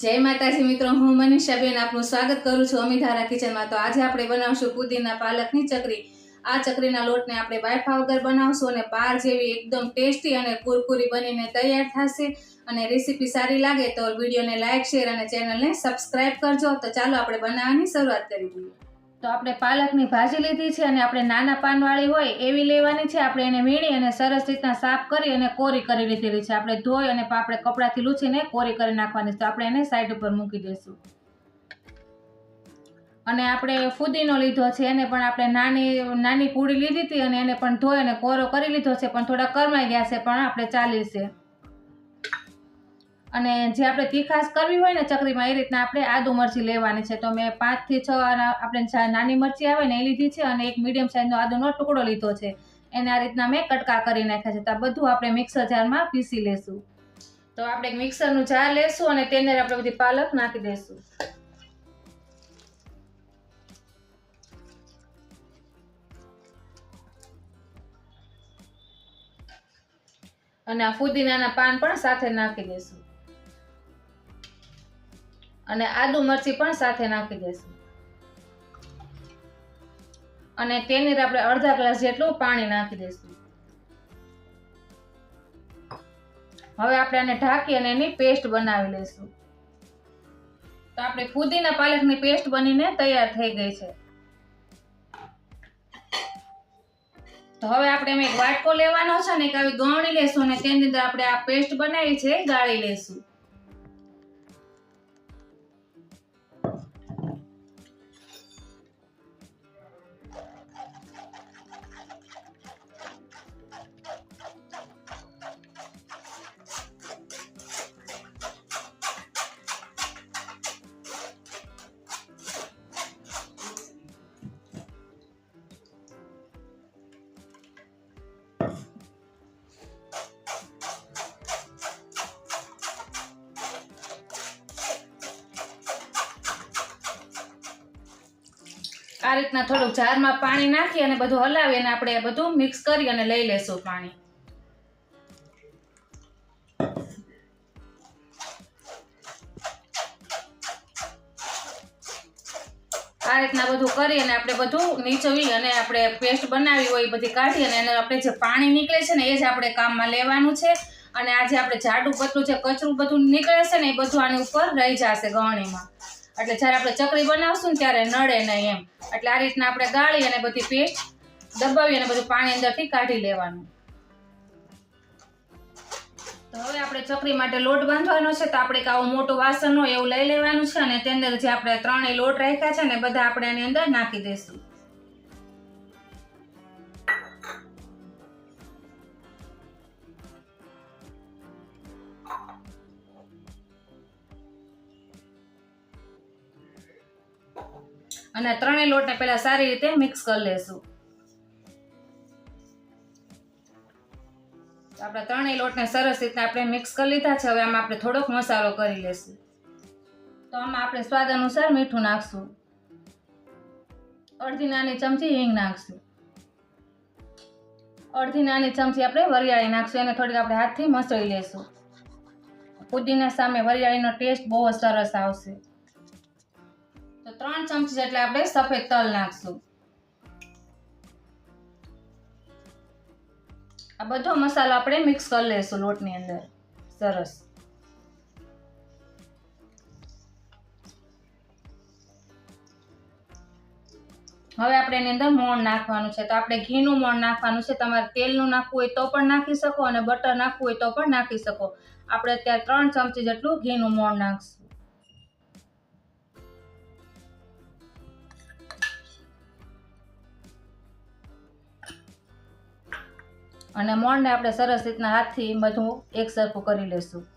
જય માતાજી મિત્રો, હું મનીષાબેન આપનું સ્વાગત કરું છું અમીધારા કિચનમાં. તો આજે આપણે બનાવશું પુદીના પાલકની ચકરી. આ ચકરીના લોટને આપણે બાયફા વગર બનાવશું અને પાર જેવી એકદમ ટેસ્ટી અને કુરકુરી બનીને તૈયાર થશે. અને રેસીપી સારી લાગે તો વિડીયોને લાઇક શેર અને ચેનલને સબસ્ક્રાઇબ કરજો. તો ચાલો આપણે બનાવવાની શરૂઆત કરી દઈએ. તો આપણે પાલકની ભાજી લીધી છે અને આપણે નાના પાનવાળી હોય એવી લેવાની છે. આપણે એને વીણી અને સરસ રીતના સાફ કરી અને કોરી કરી લીધેલી છે. આપણે ધોઈ અને આપણે કપડાથી લૂછીને કોરી કરી નાખવાની છે. તો આપણે એને સાઈડ ઉપર મૂકી દઈશું. અને આપણે ફુદીનો લીધો છે. એને પણ આપણે નાની નાની પૂડી લીધી હતી અને એને પણ ધોઈ અને કોરો કરી લીધો છે. પણ થોડા કરમાઈ ગયા છે. પણ આપણે ચાલી છે અને જે આપણે તીખાશ કરવી હોય ને ચકરીમાં, એ રીતના આપણે આદુ મરચી લેવાની છે. તો મેં પાંચથી છ આપણે નાની મરચી આવે ને, એ લીધી છે અને એક મીડિયમ સાઇઝનો આદુનો ટુકડો લીધો છે. એને આ રીતના મેં કટકા કરી નાખ્યા છે. તો બધું આપણે મિક્સર જારમાં પીસી લેશું. તો આપણે મિક્સરનું જાર લેશું અને તેને આપણે બધી પાલક નાખી દઈશું અને આ ફુદીનાના પાન પણ સાથે નાખી દઈશું અને આદુ મરચી પણ સાથે નાખી દઈશું અને તેની આપણે અડધા ગ્લાસ જેટલું પાણી નાખી દઈશું હવે આપણે આને ઢાંકી અને એની પેસ્ટ બનાવી લઈશું તો આપણે ફુદીના પાલકની પેસ્ટ બનીને તૈયાર થઈ ગઈ છે. તો હવે આપણે એમ એક વાટકો લેવાનો છે ને એક આવી ગવણી લેશું અને તેની અંદર આપણે આ પેસ્ટ બનાવી છે ગાળી લેશું. આ રીતના થોડુંક જારમાં પાણી નાખી અને બધું હલાવી અને આપણે બધું મિક્સ કરી અને લઈ લેશું પાણી. આ રીતના બધું કરી અને આપણે બધું નીચવી અને આપણે પેસ્ટ બનાવી હોય બધી કાઢી અને એને આપણે જે પાણી નીકળે છે ને એ જ આપણે કામમાં લેવાનું છે. અને આ જે આપણે જાડું પતલું જે કચરું બધું નીકળે છે ને એ બધું આની ઉપર રહી જશે ગવણીમાં એટલે જ્યારે આપણે ચકરી બનાવશું ને ત્યારે નડે નહીં એમ. એટલે આ રીતના આપણે ગાળી અને બધી પેસ્ટ દબાવી અને બધું પાણી અંદરથી કાઢી લેવાનું. તો હવે આપણે ચકરી માટે લોટ બાંધવાનો છે તો આપણે આવું મોટું વાસણ હોય એવું લઈ લેવાનું છે અને તેની અંદર જે આપણે ત્રણેય લોટ રાખ્યા છે ને બધા આપણે એની અંદર નાખી દઈશું. અને ત્રણેય લોટને પહેલા સારી રીતે મિક્સ કરી લેશું. આપણા ત્રણેય લોટને સરસ રીતે આપણે મિક્સ કરી લીધા છે. હવે આમાં આપણે થોડોક મસાલો કરી લેશું. તો આમાં આપણે સ્વાદ અનુસાર મીઠું નાખશું. અડધી નાની ચમચી હિંગ નાખશું. અડધી નાની ચમચી આપણે વરિયાળી નાખશું. એને થોડીક આપણે હાથથી મસળી લેશું. પુદીના સામે વરિયાળીનો ટેસ્ટ બહુ સરસ આવશે. તો ત્રણ ચમચી જેટલા આપણે સફેદ તલ નાખશું. આ બધો મસાલો આપણે મિક્સ કરી લઈશું લોટની અંદર. સરસ. હવે આપણે એની અંદર મોણ નાખવાનું છે. તો આપણે ઘીનું મોણ નાખવાનું છે. તમારે તેલનું નાખવું હોય તો પણ નાખી શકો અને બટર નાખવું હોય તો પણ નાખી શકો. આપણે અત્યારે ત્રણ ચમચી જેટલું ઘીનું મોણ નાખશું. અને મોણને આપણે સરસ રીતના હાથથી બધું એક સરખું કરી લેશું.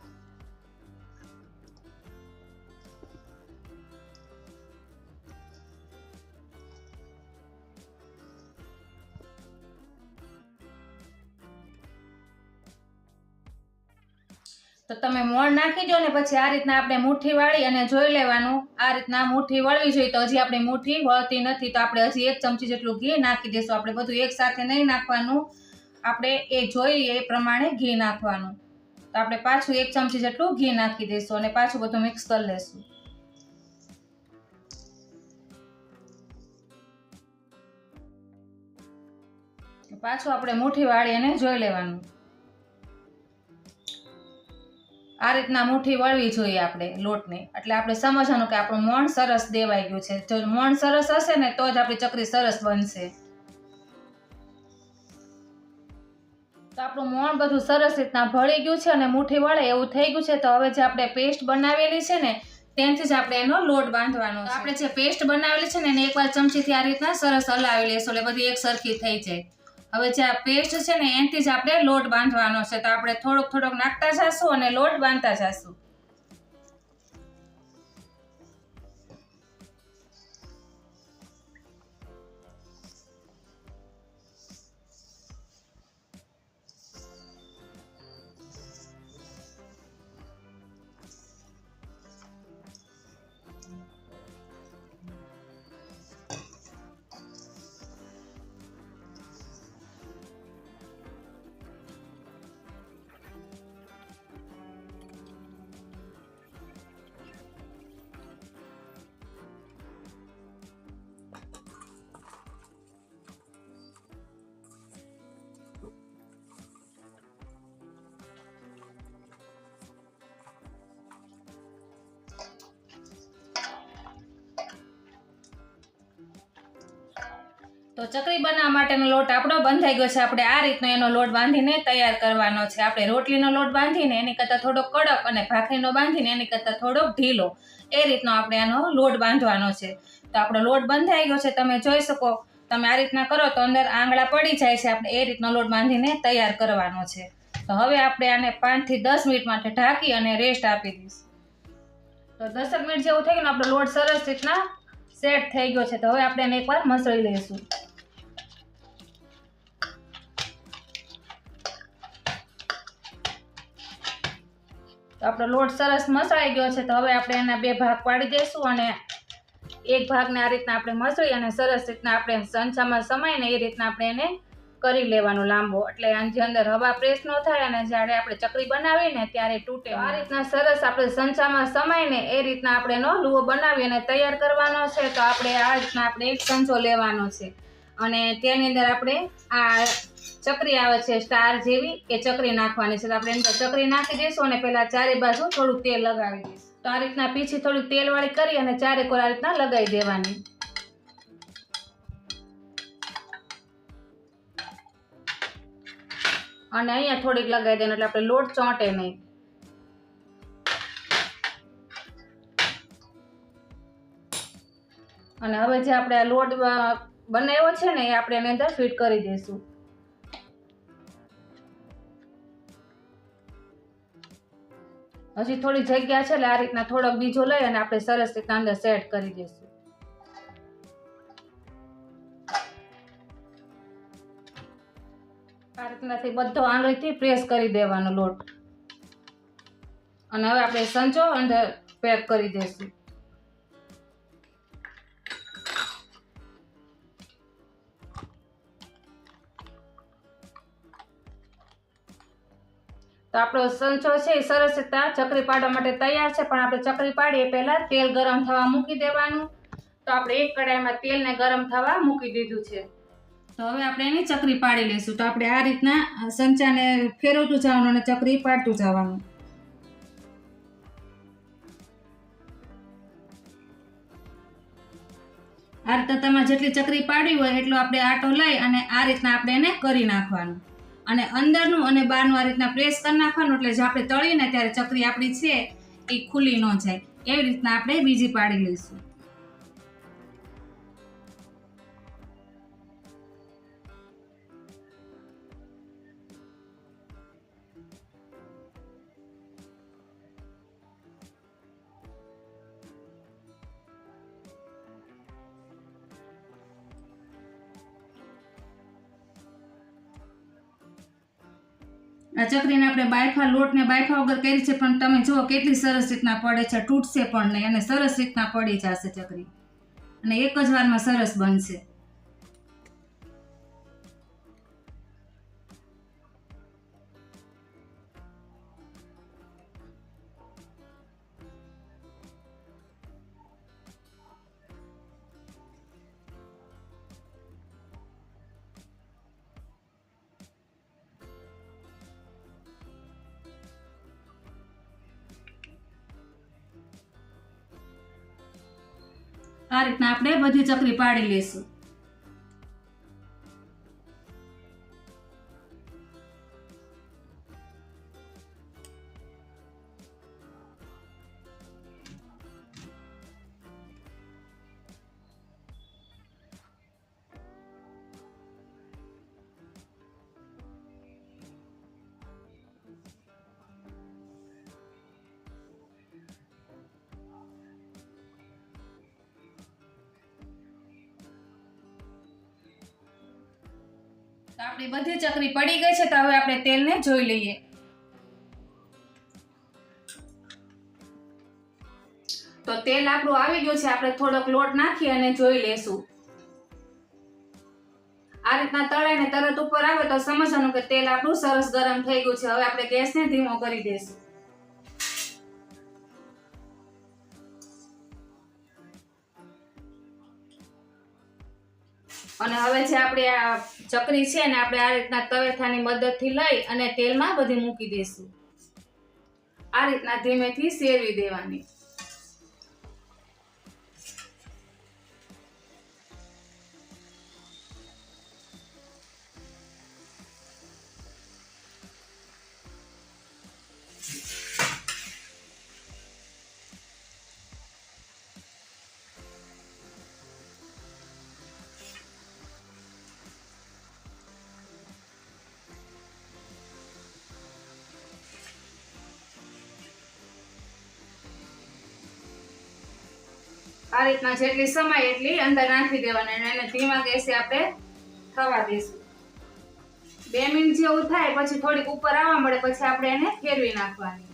તો તમે મોણ નાખી દો ને પછી આ રીતના આપણે મુઠ્ઠી વાળી અને જોઈ લેવાનું. આ રીતના મુઠ્ઠી વળવી જોઈએ તો હજી આપણી મુઠ્ઠી વળતી નથી. તો આપણે હજી એક ચમચી જેટલું ઘી નાખી દઈશું. આપણે બધું એક સાથે નહીં નાખવાનું. આપણે એ જોઈએ એ પ્રમાણે ઘી નાખવાનું. તો આપણે પાછું એક ચમચી જેટલું ઘી નાખી દઈશું અને પાછું બધું મિક્સ કરી લેશું. પાછું આપણે મુઠ્ઠી વાળી એને જોઈ લેવાનું. આ રીતના મુઠ્ઠી વળવી જોઈએ આપણે લોટને. એટલે આપણે સમજવાનું કે આપણું મોણ સરસ દેવાઈ ગયું છે. જો મોણ સરસ હશે ને, તો જ આપણી ચકરી સરસ બનશે. આપણું મોણ બધું સરસ રીતના ભળી ગયું છે અને મુઠ્ઠી વળે એવું થઈ ગયું છે, તો હવે જે આપણે પેસ્ટ બનાવેલી છે ને તેનાથી જ આપણે એનો લોટ બાંધવાનો આપણે જે પેસ્ટ બનાવેલી છે ને, એને એકવાર ચમચીથી આ રીતના સરસ હલાવી લઈશું એટલે બધી એક સરખી થઈ જાય. હવે જે આ પેસ્ટ છે ને, એનાથી જ આપણે લોટ બાંધવાનો છે, તો આપણે થોડોક થોડોક નાખતા જશું અને લોટ બાંધતા જશું. તો ચકરી બનાવવા માટેનો લોટ આપણો બંધાઈ ગયો છે. આપણે આ રીતનો એનો લોટ બાંધીને તૈયાર કરવાનો છે. આપણે રોટલીનો લોટ બાંધીને એની કરતાં થોડોક કડક અને ભાખરીનો બાંધીને એની કરતાં થોડોક ઢીલો એ રીતનો આપણે આનો લોટ બાંધવાનો છે. તો આપણો લોટ બંધાઈ ગયો છે. તમે જોઈ શકો, તમે આ રીતના કરો તો અંદર આંગળા પડી જાય છે. આપણે એ રીતનો લોટ બાંધીને તૈયાર કરવાનો છે. તો હવે આપણે આને પાંચથી દસ મિનિટ માટે ઢાંકી અને રેસ્ટ આપી દઈશું. તો દસક મિનિટ જેવું થઈ ગયું આપણો લોટ સરસ રીતના સેટ થઈ ગયો છે. તો હવે આપણે એને એકવાર મસળી લઈશું. તો આપણો લોટ સરસ મસળાઈ ગયો છે, તો હવે આપણે એના બે ભાગ પાડી દઈશું અને એક ભાગને આ રીતના આપણે મસળી અને સરસ રીતના આપણે સંચામાં સમાઈને એ રીતના આપણે એને કરી લેવાનો લાંબો. એટલે આની અંદર હવા પ્રેસ ન થાય અને જ્યારે આપણે ચકરી બનાવીએ ને ત્યારે તૂટે. આ રીતના સરસ આપણે સંચામાં સમાઈને એ રીતના આપણે એનો લુઓ બનાવી અને તૈયાર કરવાનો છે. તો આપણે આ રીતના આપણે એક સંચો લેવાનો છે. અને તેની અંદર આપણે આ ચકરી આવે છે સ્ટાર જેવી એ ચકરી નાખવાની છે. તો આપણે અંદર ચકરી નાખી દઈશું અને પહેલાં ચારે બાજુ થોડું તેલ લગાવી દઈશું. તો આ રીતના પીછી થોડી તેલવાળી કરી અને ચારે કોર આ રીતના લગાવી દેવાની. અને અહીંયા થોડીક લગાવી દેવાનું એટલે આપણે લોટ ચોંટે નહીં. અને હવે જે આપણે આ લોટ બનાવ્યો છે ને એ આપણે એની અંદર ફિટ કરી દઈશું. હજી થોડી જગ્યા છે એટલે આ રીતના થોડોક બીજો લઈ અને આપણે સરસ રીતના અંદર સેટ કરી દઈશું. આ રીતનાથી બધો આંગળીથી પ્રેસ કરી દેવાનો લોટ. અને હવે આપણે સંચો અંદર પેક કરી દઈશું. તો આપણો સંચો છે એ સરસ ચકરી પાડવા માટે તૈયાર છે, પણ આપણે ચકરી પાડીએ પહેલાં તેલ ગરમ થવા મૂકી દેવાનું. તો આપણે એક કડાઈમાં તેલને ગરમ થવા મૂકી દીધું છે. તો હવે આપણે એની ચકરી પાડી લઈશું. તો આપણે આ રીતના સંચાને ફેરવતું જવાનું અને ચકરી પાડતું જવાનું. આ રીતના તમારે જેટલી ચકરી પાડવી હોય એટલો આપણે આટો લઈ અને આ રીતના આપણે એને કરી નાખવાનું. અને અંદરનું અને બહારનું આ રીતના પ્રેસ કરી નાખવાનું, એટલે જે આપણે તળીએ ને ત્યારે ચકરી આપણી છે, એ ખુલ્લી ન જાય. એવી રીતના આપણે બીજી પાડી લઈશું. ચકરીને આપણે બાયફા લોટને બાયફા વગર કરી છે, પણ તમે જુઓ કેટલી સરસ રીતના પડે છે, તૂટશે પણ નહીં અને સરસ રીતના પડી જશે ચકરી અને એક જ વારમાં સરસ બનશે. આ રીતના આપણે બધી ચકરી પાડી લેશું તો આપણી બધી ચકરી પડી ગઈ છે તો હવે આપણે તેલને જોઈ લઈએ. તો તેલ આપણું આવી ગયું છે, આપણે થોડોક લોટ નાખી અને જોઈ લેશું આ રીતના તળાઈને તરત ઉપર આવે તો સમજવાનું કે તેલ આપણું સરસ ગરમ થઈ ગયું છે. હવે આપણે ગેસને ધીમો કરી દઈશું. અને હવે જે આપણે આ ચકરી છે ને, આપણે આ રીતના તવેથાની મદદથી લઈ અને તેલમાં બધી મૂકી દઈશું. આ રીતના ધીમેથી શેરવી દેવાની. આ રીતના જેટલી સમય એટલી અંદર નાખી દેવાની અને એને ધીમા ગેસે આપણે થવા દઈશું બે મિનિટ જેવું થાય પછી થોડીક ઉપર આવવા મળે પછી આપણે એને ફેરવી નાખવાની.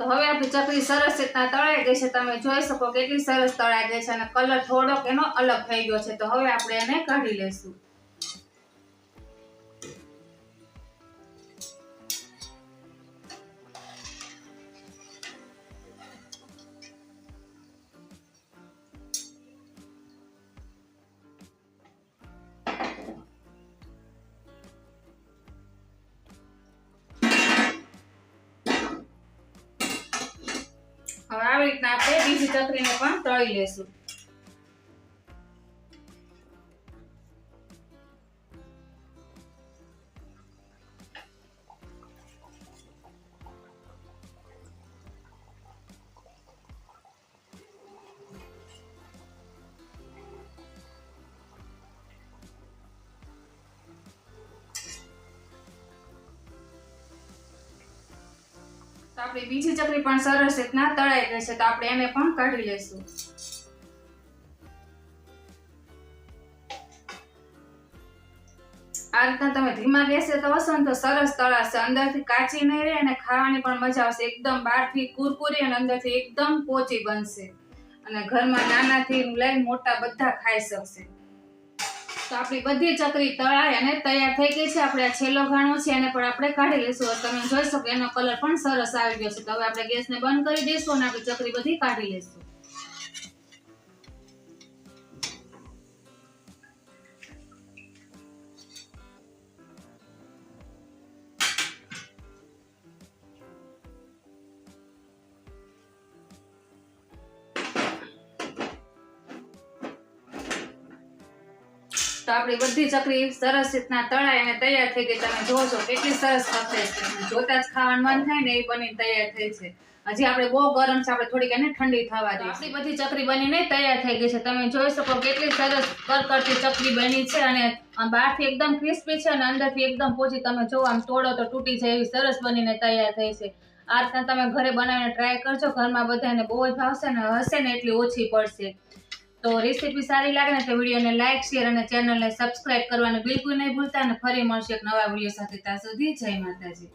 તો હવે આપણી ચકરી સરસ રીતના તળાઈ ગઈ છે. તમે જોઈ શકો કેટલી સરસ તળાઈ ગઈ છે અને કલર થોડોક એનો અલગ થઈ ગયો છે. તો હવે આપણે એને કાઢી લઈશું હવે આવી રીતના આપણે બીજી ચકરીને પણ તળી લેશું. તો બીજી ચકરી પણ સરસ રીતના તળાઈ ગઈ તો આપણે એને પણ કાઢી લઈશું. આ રીતના તમે ધીમા ગેસે તો હશો ને તો સરસ તળાશે અંદરથી કાચી નહીં રહે અને ખાવાની પણ મજા આવશે. એકદમ બહારથી કુરકુરી અને અંદરથી એકદમ પોચી બનશે. અને ઘરમાં નાનાથી લઈને મોટા બધા ખાઈ શકશે. તો આપણી બધી ચકરી તળાઈ અને તૈયાર થઈ ગઈ છે. આપણે આ છેલ્લો ઘાણો છે, એને પણ આપણે કાઢી લઈશું. તમે જોઈ શકો, એનો કલર પણ સરસ આવી ગયો છે. તો હવે આપણે ગેસને બંધ કરી દઈશું અને આપણી ચકરી બધી કાઢી લઈશું. તો આપણી બધી ચકરી સરસ રીતના તળાઈ અને તૈયાર થઈ ગઈ. તમે જોવો છો કેટલી સરસ પકડે છે જોતા જ ખાવાનું મન થાય ને એ બની તૈયાર થઈ છે. હજી આપણે બહુ ગરમ છે આપણે થોડીક એને ઠંડી થવા દે આપણી બધી ચકરી બનીને તૈયાર થઈ ગઈ છે. તમે જોઈ શકો કેટલી સરસ કરકરતી ચકરી બની છે અને બહારથી એકદમ ક્રિસ્પી છે અને અંદરથી એકદમ પોચી. તમે જો આમ તોડો તો તૂટી જાય એવી સરસ બનીને તૈયાર થઈ છે. આ રીતના તમે ઘરે બનાવીને ટ્રાય કરજો. ઘરમાં બધાને બહુ જ ભાવશે ને હશે ને એટલી ઓછી પડશે. તો રેસીપી સારી લાગે ને તો વિડીયોને લાઇક શેર અને ચેનલને સબસ્ક્રાઇબ કરવાનું બિલકુલ નહીં ભૂલતા અને ફરી મળશે એક નવા વીડિયો સાથે ત્યાં સુધી જય માતાજી.